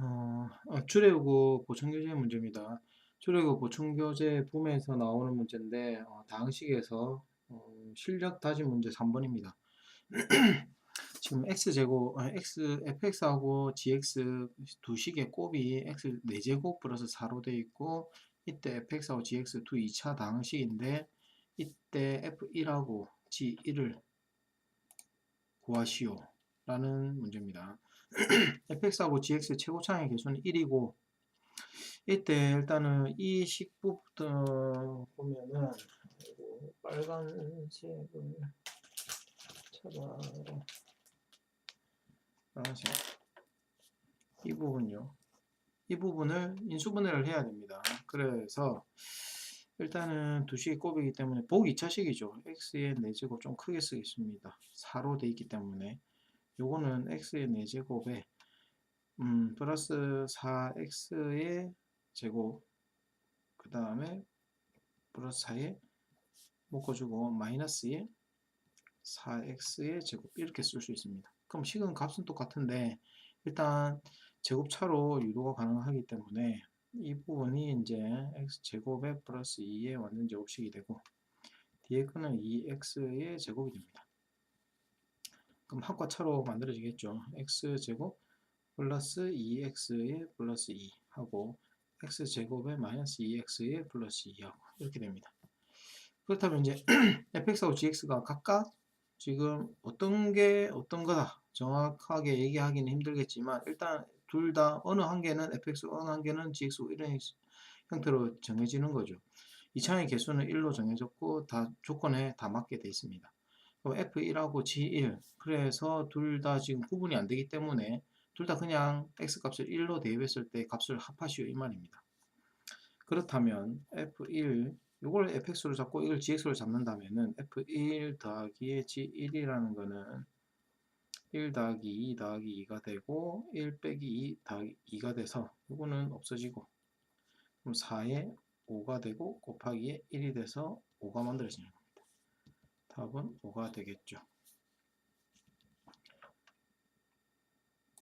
어, 어, 출애굽 보충교재 문제입니다. 출애굽 보충교재 붐에서 나오는 문제인데 어, 다항식에서 어, 실력 다짐 문제 3번입니다. 지금 x제곱, 아, x, fx하고 gx 두 식의 곱이 x 4제곱 플러스 4로 되어 있고 이때 fx하고 gx 두 2차 다항식인데 이때 f1하고 g1을 구하시오 라는 문제입니다. Fx하고 gx의 최고차의 개수는 1이고 이때 일단은 이 식부부터 보면은 빨간색을 찾아라. 빨간색. 이 부분요. 이 부분을 인수분해를 해야 됩니다. 그래서 일단은 두 식이 곱이기 때문에 복 2차식이죠. X의 4제곱 좀 크게 쓰겠습니다. 4로 돼 있기 때문에 요거는 x의 4제곱에 음, 플러스 4x의 제곱 그 다음에 플러스 4에 묶어주고 마이너스에 4x의 제곱 이렇게 쓸 수 있습니다. 그럼 식은 값은 똑같은데 일단 제곱차로 유도가 가능하기 때문에 이 부분이 이제 x제곱에 플러스 2의 완전 제곱식이 되고 뒤에 거는 2x의 제곱이 됩니다. 그럼 합과 차로 만들어지겠죠. x제곱 플러스 2x의 플러스 2 하고 x제곱에 마이너스 2x의 플러스 2하고 이렇게 됩니다. 그렇다면 이제 fx하고 gx가 각각 지금 어떤 게 어떤 거다 정확하게 얘기하기는 힘들겠지만 일단 둘 다 어느 한 개는 fx 어느 한 개는 gx 이런 형태로 정해지는 거죠. 이차의 개수는 1로 정해졌고 다 조건에 다 맞게 돼 있습니다. F1하고 g1 그래서 둘 다 지금 구분이 안 되기 때문에 둘 다 그냥 x값을 1로 대입했을 때 값을 합하시오 이 말입니다. 그렇다면 f1 이걸 fx로 잡고 이걸 gx로 잡는다면은 f1 더하기 g1이라는 거는 1 더하기 2 더하기 2가 되고 1 빼기 2 더하기 2가 돼서 이거는 없어지고 그럼 4에 5가 되고 곱하기에 1이 돼서 5가 만들어지는 겁니다. 답은 5가 되겠죠.